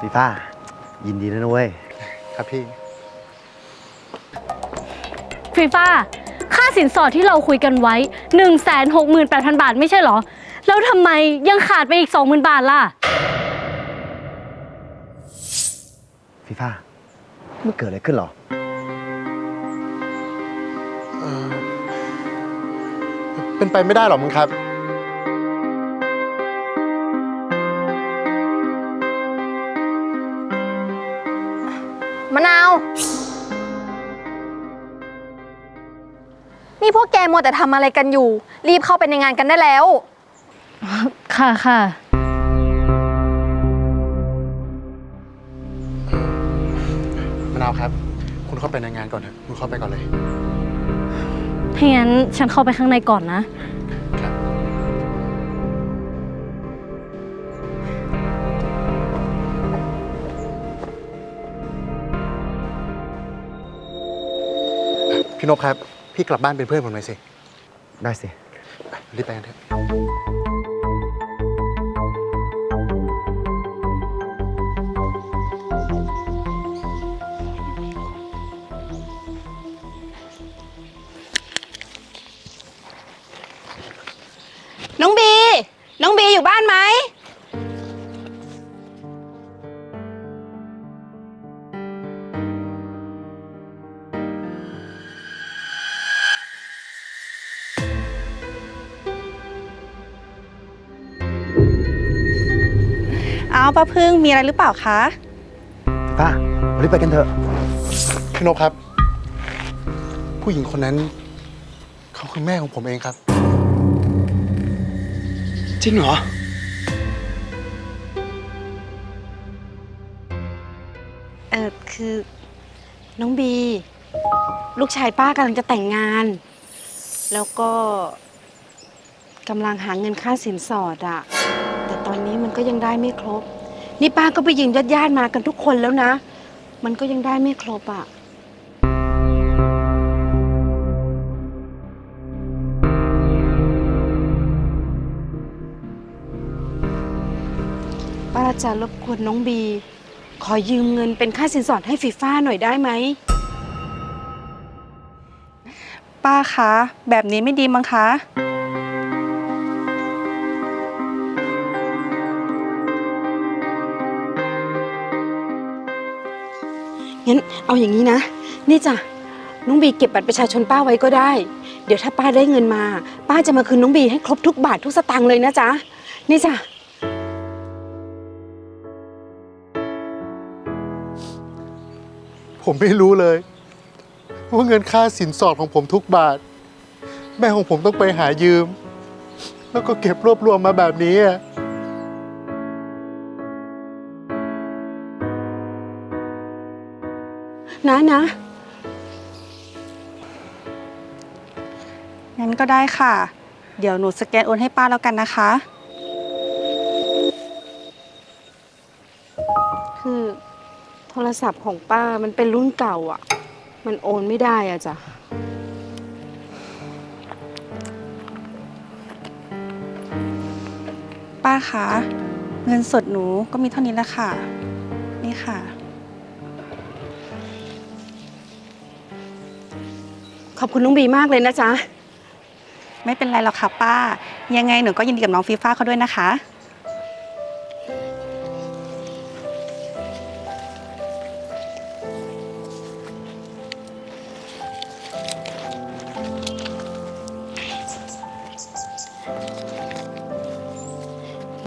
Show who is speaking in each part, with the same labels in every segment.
Speaker 1: ฟีฟ่ายินดีนะนะเว้ย
Speaker 2: ครับพี่
Speaker 3: ฟีฟ่าค่าสินสอดที่เราคุยกันไว้ 168,000 บาทไม่ใช่เหรอ แล้วทำไมยังขาดไปอีก 20,000 บาทล่ะ
Speaker 1: ฟีฟ่ามันเกิดอะไรขึ้นเหรอ
Speaker 2: เอ่อเป็นไปไม่ได้หรอกมึงครับ
Speaker 4: พวกแกมัวแต่ทำอะไรกันอยู่ รีบเข้าไปในงานกันได้แล้ว
Speaker 3: ค่ะค่ะ
Speaker 2: มะนาวครับ คุณเข้าไปในงานก่อนเถอะคุณเข้าไปก่อนเลย
Speaker 3: ถ้างั้นฉันเข้าไปข้างในก่อนนะ
Speaker 2: ครับ พี่นพครับ พี่กลับบ้านเป็นเพื่อนผมหน่อยสิ
Speaker 1: ได้สิ
Speaker 2: ไปรีบไปกันเถอะ
Speaker 5: น้องบี น้องบีอยู่บ้านไหม เอาป้าพึ่งมีอะไรหรือเปล่าคะ
Speaker 1: ฟีฟ่าเรารีบไปกันเถอะ
Speaker 2: พี่นพครับ ผู้หญิงคนนั้น เขาคือแม่ของผมเองครับ
Speaker 1: จริงเหรอ
Speaker 5: เออคือ น้องบี ลูกชายป้ากำลังจะแต่งงาน แล้วก็กำลังหาเงินค่าสินสอดอะแต่ตอนนี้มันก็ยังได้ไม่ครบ นี่ป้าก็ไปยืมญาติญาติๆมากันทุกคนแล้วนะ มันก็ยังได้ไม่ครบอะป้าจะรบกวนน้องบี ขอยืมเงินเป็นค่าสินสอดให้ฟีฟ่าหน่อยได้ไหม ป้าคะ แบบนี้ไม่ดีมั้งคะ งั้นเอาอย่างนี้นะ นี่จ้ะน้องบีเก็บบัตรประชาชนป้าไว้ก็ได้ เดี๋ยวถ้าป้าได้เงินมา ป้าจะมาคืนน้องบีให้ครบทุกบาททุกสตางค์เลยนะจ๊ะ นี่จ้ะ
Speaker 2: ผมไม่รู้เลย ว่าเงินค่าสินสอดของผมทุกบาท แม่ของผมต้องไปหายืม แล้วก็เก็บรวบรวมมาแบบนี้อะ
Speaker 5: นะนะ งั้นก็ได้ค่ะ เดี๋ยวหนูสแกนโอนให้ป้าแล้วกันนะคะ คือโทรศัพท์ของป้ามันเป็นรุ่นเก่าอะ มันโอนไม่ได้อะจ้ะ ป้าคะ เงินสดหนูก็มีเท่านี้แหละค่ะ นี่ค่ะ ขอบคุณน้องบีมากเลยนะจ๊ะ ไม่เป็นไรหรอกค่ะป้า ยังไงหนูก็ยินดีกับน้องฟีฟ้าเขาด้วยนะคะ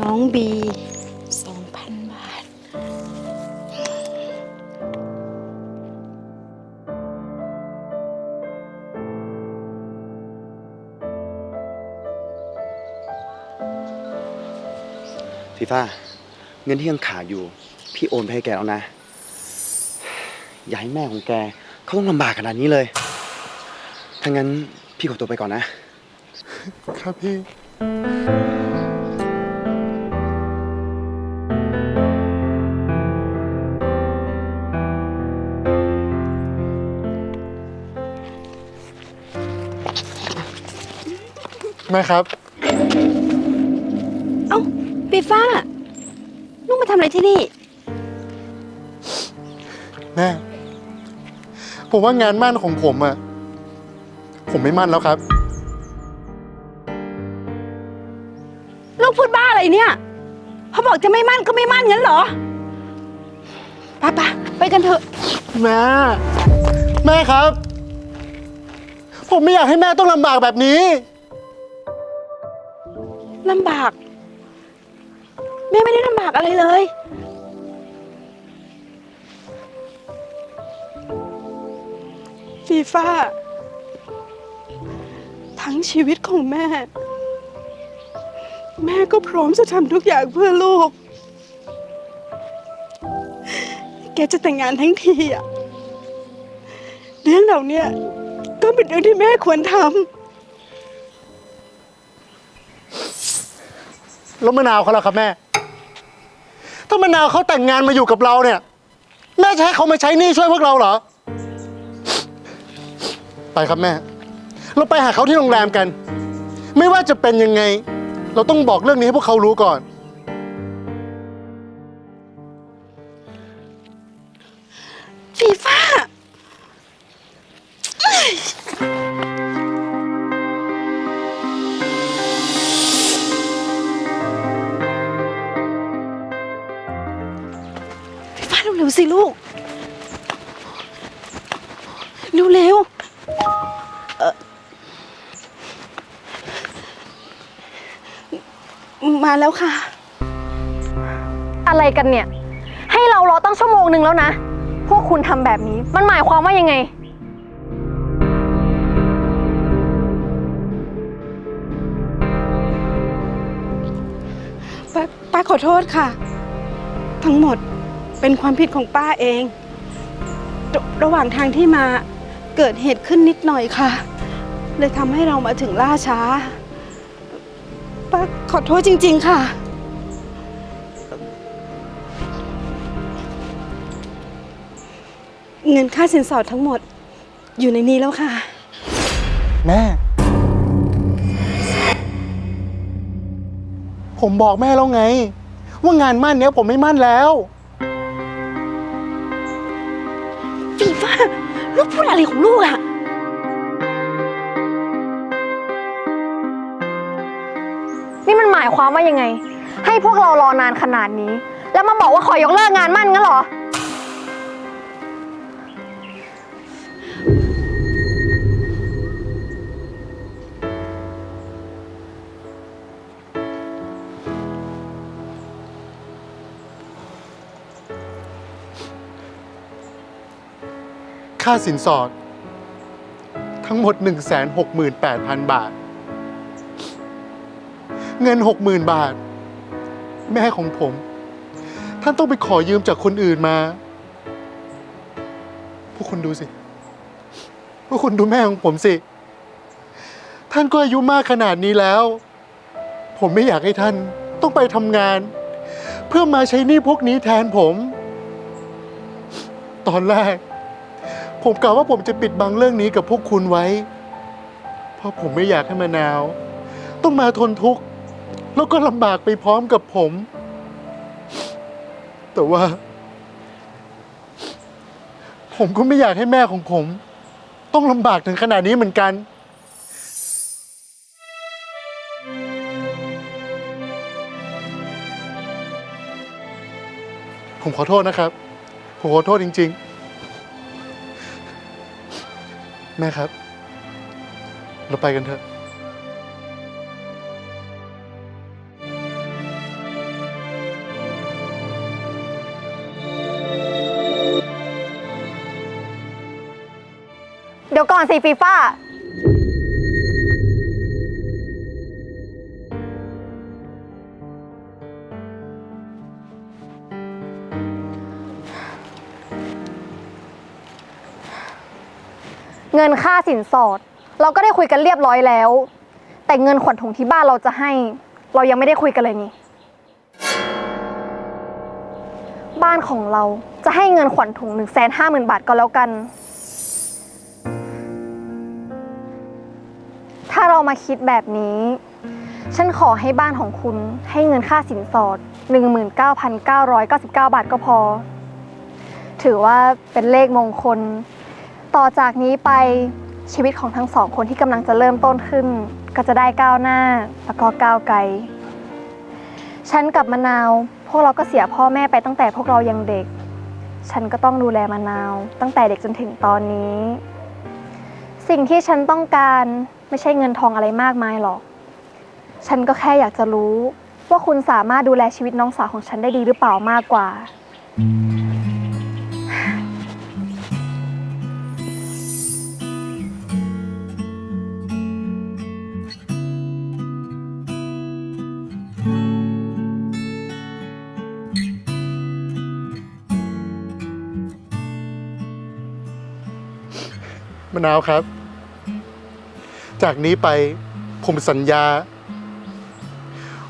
Speaker 5: น้องบี
Speaker 1: ฟีฟ่าเงินที่ยังขาดอยู่ พี่โอนไปให้แกแล้วนะ อย่าให้แม่ของแกเขาต้องลำบากขนาดนี้เลยถ้างั้นพี่ขอตัวไปก่อนนะ
Speaker 2: ครับพี่ แม่ครับ
Speaker 5: เอ้าฟีฟ้า ลูกมาทำอะไรที่นี่
Speaker 2: แม่ ผมว่างานมั่นของผมอะผมไม่มั่นแล้วครับ
Speaker 5: ลูกพูดบ้าอะไรเนี่ยเขาบอกจะไม่มั่นก็ไม่มั่นงั้นเหรอไป้าป้าไปกันเถอะ
Speaker 2: แม่ แม่ครับ ผมไม่อยากให้แม่ต้องลำบากแบบนี้
Speaker 5: ลำบาก แม่ไม่ได้ลำบากอะไรเลย ฟีฟ่าทั้งชีวิตของแม่ แม่ก็พร้อมจะทำทุกอย่างเพื่อลูก แกจะแต่งงานทั้งทีอะเรื่องเหล่าเนี้ยก็เป็นเรื่องที่แม่ควรทำ
Speaker 2: แล้วมะนาวเขาล่ะครับแม่ถ้ามะนาวเขาแต่งงานมาอยู่กับเราเนี่ย แม่จะให้เขามาใช้หนี้ช่วยพวกเราเหรอ ไปครับแม่ เราไปหาเขาที่โรงแรมกัน ไม่ว่าจะเป็นยังไง เราต้องบอกเรื่องนี้ให้พวกเขารู้ก่อน
Speaker 5: สิลูก เร็วๆเอ่อมาแล้วค่ะ
Speaker 4: อะไรกันเนี่ย ให้เรารอตั้งชั่วโมงหนึ่งแล้วนะ พวกคุณทำแบบนี้ มันหมายความว่ายังไง
Speaker 5: ป้าป้าขอโทษค่ะ ทั้งหมด เป็นความผิดของป้าเองรระหว่างทางที่มาเกิดเหตุขึ้นนิดหน่อยค่ะ เลยทำให้เรามาถึงล่าช้า ป้าขอโทษจริง ๆ ค่ะ เงินค่าสินสอดทั้งหมด อยู่ในนี้แล้วค่ะ
Speaker 2: แม่ ผมบอกแม่แล้วไง ว่างานมั่นเนี้ยผมไม่มั่นแล้ว
Speaker 5: อะไรของลูกอะ
Speaker 4: นี่มันหมายความว่ายังไง ให้พวกเรารอนานขนาดนี้ แล้วมาบอกว่าขอยกเลิกงานมั่น
Speaker 2: ค่าสินสอด ทั้งหมด 168,000 บาท เงิน 60,000 บาท แม่ของผม ท่านต้องไปขอยืมจากคนอื่นมา พวกคุณดูสิ พวกคุณดูแม่ของผมสิ ท่านก็อายุมากขนาดนี้แล้ว ผมไม่อยากให้ท่านต้องไปทำงาน เพื่อมาใช้หนี้พวกนี้แทนผม ตอนแรก ผมกล่าวว่าผมจะปิดบังเรื่องนี้กับพวกคุณไว้ เพราะผมไม่อยากให้มะนาว ต้องมาทนทุกข์ แล้วก็ลำบากไปพร้อมกับผม แต่ว่า ผมก็ไม่อยากให้แม่ของผม ต้องลำบากถึงขนาดนี้เหมือนกันผมขอโทษนะครับ ผมขอโทษจริง ๆ แม่ครับ เราไปกันเถอะ
Speaker 4: เดี๋ยวก่อนสิฟีฟ่า เงินค่าสินสอด เราก็ได้คุยกันเรียบร้อยแล้ว แต่เงินขวัญถุงที่บ้านเราจะให้ เรายังไม่ได้คุยกันเลยนี่ บ้านของเราจะให้เงินขวัญถุง1นึ่งแสนห้าหมื่นบาทก็แล้วกัน ถ้าเรามาคิดแบบนี้ ฉันขอให้บ้านของคุณให้เงินค่าสินสอด 19,999 บาทก็พอ ถือว่าเป็นเลขมงคล ต่อจากนี้ไปชีวิตของทั้งสองคนที่กำลังจะเริ่มต้นขึ้น ก็จะได้ก้าวหน้าแล้วก็ก้าวไกล ฉันกับมะนาว พวกเราก็เสียพ่อแม่ไปตั้งแต่พวกเรายังเด็ก ฉันก็ต้องดูแลมะนาว ตั้งแต่เด็กจนถึงตอนนี้ สิ่งที่ฉันต้องการไม่ใช่เงินทองอะไรมากมายหรอก ฉันก็แค่อยากจะรู้ว่าคุณสามารถดูแลชีวิตน้องสาวของฉันได้ดีหรือเปล่ามากกว่า
Speaker 2: มะนาวครับ จากนี้ไปผมสัญญา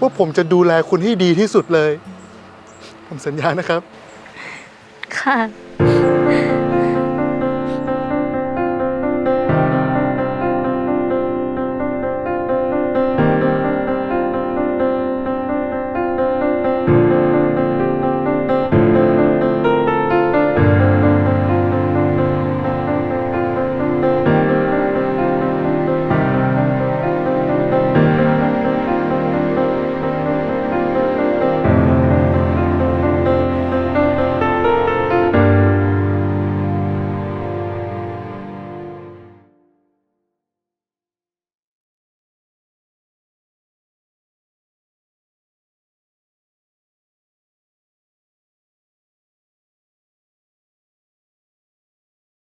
Speaker 2: ว่าผมจะดูแลคุณให้ดีที่สุดเลย ผมสัญญานะครับ
Speaker 3: ค่ะ